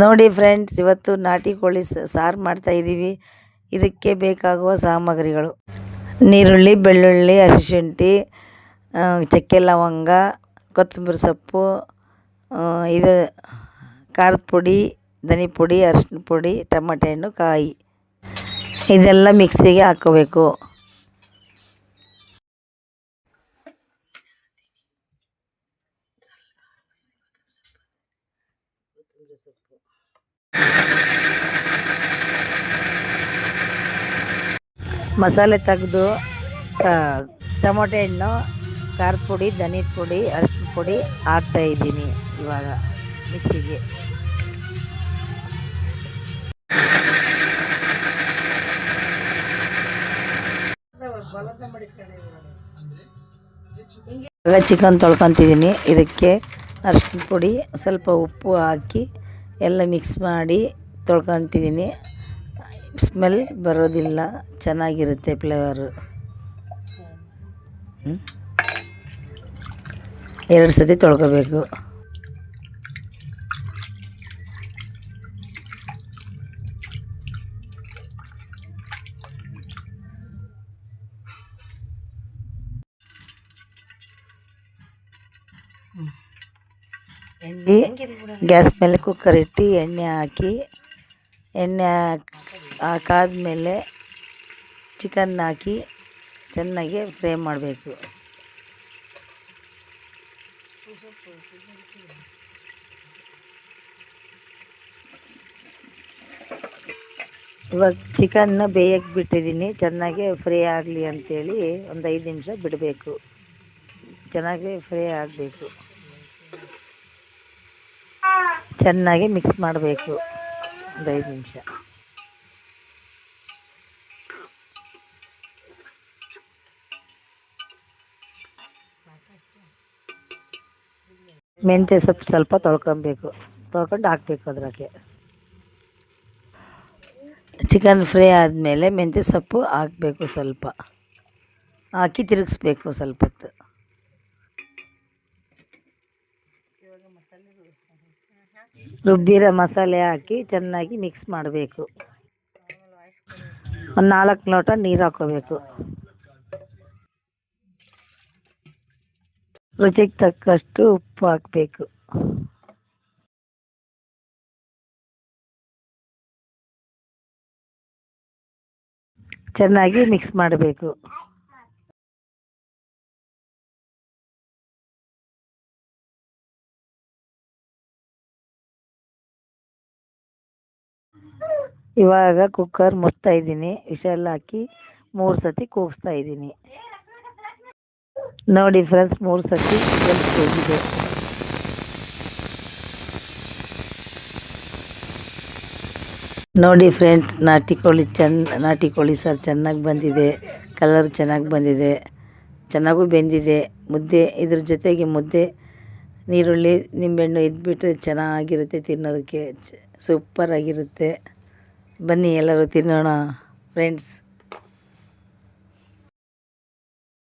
ನೋಡಿ ಫ್ರೆಂಡ್ಸ್ ಇವತ್ತು ನಾಟಿ ಕೋಳಿ ಸಾರು ಮಾಡ್ತಾ ಇದ್ದೀವಿ ಇದಕ್ಕೆ ಬೇಕಾಗುವ ಸಾಮಗ್ರಿಗಳು. ನೀರುಳ್ಳಿ, ಬೆಳ್ಳುಳ್ಳಿ ಹಸಿಶುಂಠಿ ಚಕ್ಕೆ ಲವಂಗ, ಕೊತ್ತಂಬರಿ ಸೊಪ್ಪು ಇದು ಖಾರದ ಪುಡಿ, ಧನಿ ಪುಡಿ, ಅರಿಶಿನ ಪುಡಿ, ಟಮಾಟೆ ಹಣ್ಣು, ಕಾಯಿ. ಇದೆಲ್ಲ ಮಿಕ್ಸಿಗೆ ಹಾಕ್ಕೋಬೇಕು ಮಸಾಲೆ ತೆಗೆದು ಟೊಮೊಟೊ ಹಣ್ಣು ಖಾರದ ಪುಡಿ ಧನಿದ ಪುಡಿ ಅರಿಶಿನ ಪುಡಿ ಹಾಕ್ತಾ ಇದ್ದೀನಿ ಇವಾಗ ಮಿಕ್ಸಿಗೆ. ಚಿಕನ್ ತೊಳ್ಕೊತಿದ್ದೀನಿ. ಇದಕ್ಕೆ ಅರಿಶಿನ ಪುಡಿ, ಸ್ವಲ್ಪ ಉಪ್ಪು ಹಾಕಿ ಎಲ್ಲ ಮಿಕ್ಸ್ ಮಾಡಿ ತೊಳ್ಕೊತಿದ್ದೀನಿ. ಸ್ಮೆಲ್ ಬರೋದಿಲ್ಲ, ಚೆನ್ನಾಗಿರುತ್ತೆ ಫ್ಲೇವರು ಎರಡು ಸತಿ ತೊಳ್ಕೊಬೇಕು. ಎಣ್ಣೆ ಗ್ಯಾಸ್ ಮೇಲೆ ಕುಕ್ಕರ್ ಇಟ್ಟು ಎಣ್ಣೆ ಹಾಕಿ, ಎಣ್ಣೆ ಹಾಕಾದ ಹಾಕಾದ್ಮೇಲೆ ಚಿಕನ್ ಹಾಕಿ ಚೆನ್ನಾಗಿ ಫ್ರೈ ಮಾಡಬೇಕು. ಇವಾಗ ಚಿಕನ್ನ ಬೇಯಕ್ಕೆ ಬಿಟ್ಟಿದ್ದೀನಿ, ಚೆನ್ನಾಗಿ ಫ್ರೈ ಆಗಲಿ ಅಂತೇಳಿ ಒಂದು ಐದು ನಿಮಿಷ ಬಿಡಬೇಕು. ಚೆನ್ನಾಗಿ ಫ್ರೈ ಆಗಬೇಕು. ಚೆನ್ನಾಗಿ ಮಿಕ್ಸ್ ಮಾಡಬೇಕು. ಒಂದು ಐದು ನಿಮಿಷ. ಮೆಂತ್ಯ ಸೊಪ್ಪು ಸ್ವಲ್ಪ ತೊಳ್ಕೊಬೇಕು. ತೊಳ್ಕೊಂಡು ಹಾಕ್ಬೇಕು ಅದ್ರಾಗೆ ಚಿಕನ್ ಫ್ರೈ ಆದಮೇಲೆ ಮೆಂತ್ಯ ಸೊಪ್ಪು ಹಾಕಬೇಕು ಸ್ವಲ್ಪ. ಹಾಕಿ ತಿರುಗಿಸ್ಬೇಕು ಸ್ವಲ್ಪ ಹೊತ್ತು. ರುಬ್ಬಿರೋ ಮಸಾಲೆ ಹಾಕಿ ಚೆನ್ನಾಗಿ ಮಿಕ್ಸ್ ಮಾಡಬೇಕು. ಒಂದು ನಾಲ್ಕು ಲೋಟ ನೀರು ಹಾಕೋಬೇಕು ರುಚಿಗೆ ತಕ್ಕಷ್ಟು ಉಪ್ಪು ಹಾಕಬೇಕು. ಚೆನ್ನಾಗಿ ಮಿಕ್ಸ್ ಮಾಡಬೇಕು. ಇವಾಗ ಕುಕ್ಕರ್ ಮುಚ್ತಾ ಇದ್ದೀನಿ. ವಿಷಲ್ ಹಾಕಿ ಮೂರು ಸತಿ ಕೂಗಿಸ್ತಾ ಇದ್ದೀನಿ. ನೋಡಿ ಫ್ರೆಂಡ್ಸ್ ಮೂರು ಸತಿ ಎಲ್ಲಿ ಕೂಗಿದೆ. ನೋಡಿ ಫ್ರೆಂಡ್ಸ್ ನಾಟಿ ಕೋಳಿ ಚೆನ್ನ ನಾಟಿ ಕೋಳಿ ಸರ್ ಚೆನ್ನಾಗಿ ಬಂದಿದೆ. ಕಲರ್ ಚೆನ್ನಾಗಿ ಬಂದಿದೆ. ಚೆನ್ನಾಗೂ ಬೆಂದಿದೆ. ಮುದ್ದೆ, ಇದ್ರ ಜೊತೆಗೆ ಮುದ್ದೆ, ನೀರುಳ್ಳಿ, ನಿಂಬೆಹಣ್ಣು ಇದ್ಬಿಟ್ಟು ಚೆನ್ನಾಗಿರುತ್ತೆ ತಿನ್ನೋದಕ್ಕೆ. ಸೂಪರಾಗಿರುತ್ತೆ ಬನ್ನಿ ಎಲ್ಲರೂ ತಿನ್ನೋಣ ಫ್ರೆಂಡ್ಸ್